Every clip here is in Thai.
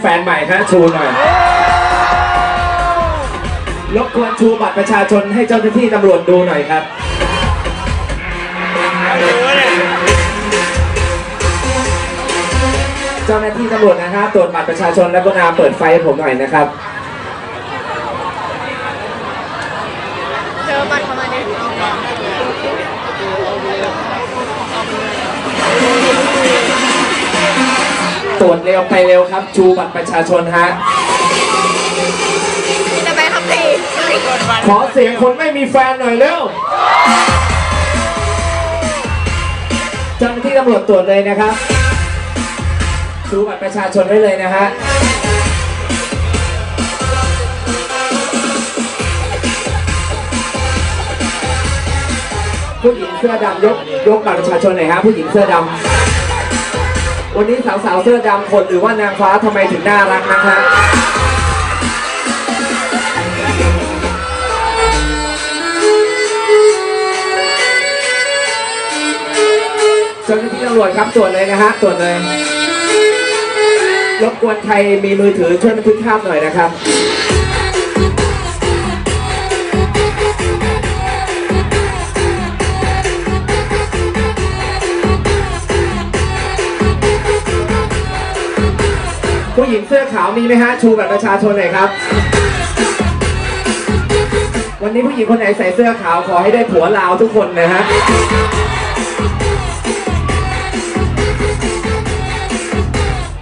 แฟนใหม่ฮะชูหน่อยรบกวนชูบัตรประชาชนให้เจ้าหน้าที่ตำรวจดูหน่อยครับเจ้าหน้าที่ตำรวจนะครับตรวจบัตรประชาชนและกรุณาเปิดไฟให้ผมหน่อยนะครับเจอมันเข้ามาดิต รวจเร็วไปเร็วครับ ชูบัตรประชาชนฮะจะไปทำทีขอเสียงคนไม่มีแฟนหน่อยเร็วเจ้าหน้าที่ตำรวจตรวจเลยนะครับชูบัตรประชาชนได้เลยนะฮะผู้หญิงเสื้อดำยกยกบัตรประชาชนหน่อยครับผู้หญิงเสื้อดำ วันนี้สาวๆเสื้อดำคนหรือว่านางฟ้าทำไมถึงน่ารักนะฮะเจ้าหน้าที่ตำรวจครับตรวจเลยนะฮะตรวจเลยรบกวนใครมีมือถือช่วยบันทึกภาพหน่อยนะครับ เสื้อขาวมีไหมฮะชูแบัตรประชาชนหน่อยครับ วันนี้ผู้หญิงคนไหนใส่เสื้อขาวขอให้ได้ผัวลาวทุกคนนะฮะ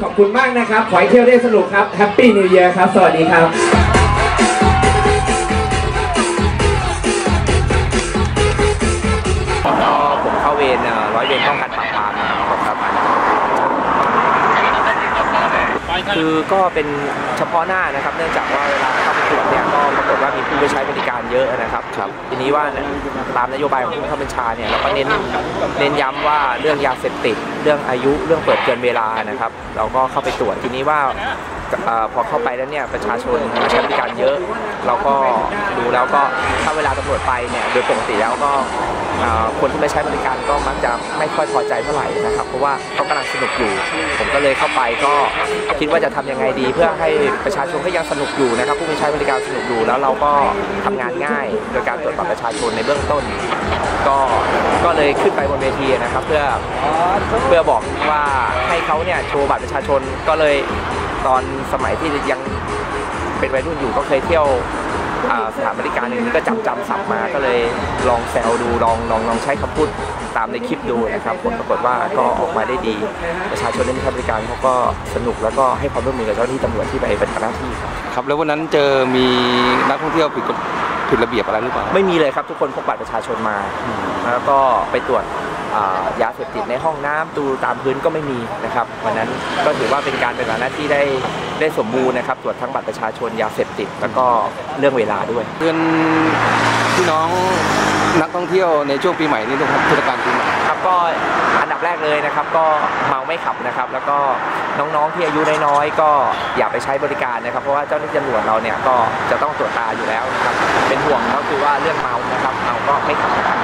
ขอบคุณมากนะครับ ขอให้เที่ยวได้สนุกครับแฮปปี้นิว e ย r ครับ สวัสดีครับผมเข้าเวรเอ่อร้อยเวรป้องกันปราบปรามนะ ครับคือก็เป็นเฉพาะหน้านะครับ เนื่องจากว่าเวลาเข้าไปตรวจเนี่ยก็ปรากฏว่ามีผู้ไปใช้บริการเยอะนะครับครับทีนี้ว่าตามนโยบายของผู้บังคับบัญชาเนี่ยเราก็เน้นเน้นย้ำว่าเรื่องยาเสพติด เรื่องอายุเรื่องเปิดเกินเวลานะครับ เราก็เข้าไปตรวจทีนี้ว่าเอ่อพอเข้าไปแล้วเนี่ยประชาชนมาใช้บริการเยอะ เราก็ดูแล้วก็ถ้าเวลาตำรวจไปเนี่ยโดยปกติแล้วก็เอ่อ คนที่มาใช้บริการก็มักจะไม่ค่อยพอใจเท่าไหร่นะครับ เพราะว่าเขากำลังสนุกอยู่ ผมก็เลยเข้าไปก็คิดว่าจะทำยังไงดี เพื่อให้ประชาชนก็ยังสนุกอยู่นะครับ ผู้มาใช้บริการสนุกอยู่แล้วเราก็ทำงานง่าย โดยการตรวจบัตรประชาชนในเบื้องต้น ก็ก็เลยขึ้นไปบนเวทีนะครับ เพื่อเพื่อบอกว่าให้เขาเนี่ยโชว์บัตรประชาชนก็เลยตอนสมัยที่ยังเป็นวัยรุ่นอยู่ก็เคยเที่ยว สถานบริการหนึ่งก็จำจำศัพท์มาก็เลยลองแซวดูลองลองลองใช้คำพูดตามในคลิปดูนะครับผลปรากฏว่าก็ออกมาได้ดี ประชาชนที่มาใช้บริการเขาก็สนุกแล้วก็ให้ความร่วมมือกับเจ้าหน้าที่ตำรวจที่ไปปฏิบัติหน้าที่ครับครับแล้ววันนั้นเจอมีนักท่องเที่ยวผิดกฎผิดระเบียบอะไรหรือเปล่าไม่มีเลยครับทุกคนพกบัตรประชาชนมา แล้วก็ไปตรวจอ่า ยาเสพติดในห้องน้ำตูตามพื้นก็ไม่มีนะครับวันนั้นก็ถือว่าเป็นการปฏิบัติหน้าที่ได้ได้สมบูรณ์นะครับตรวจทั้งบัตรประชาชนยาเสพติดแล้วก็เรื่องเวลาด้วยเตือนพี่น้องนักท่องเที่ยวในช่วงปีใหม่นี้ด้วยครับเทศกาลปีใหม่ครับก็อันดับแรกเลยนะครับ ก็เมาไม่ขับนะครับ แล้วก็น้องๆที่อายุน้อยๆก็อย่าไปใช้บริการนะครับ เพราะว่าเจ้าหน้าที่ตำรวจเราเนี่ยก็จะต้องตรวจตาอยู่แล้วนะครับเป็นห่วงก็คือว่าเรื่องเมานะครับเมาก็ไม่ขับนะครับ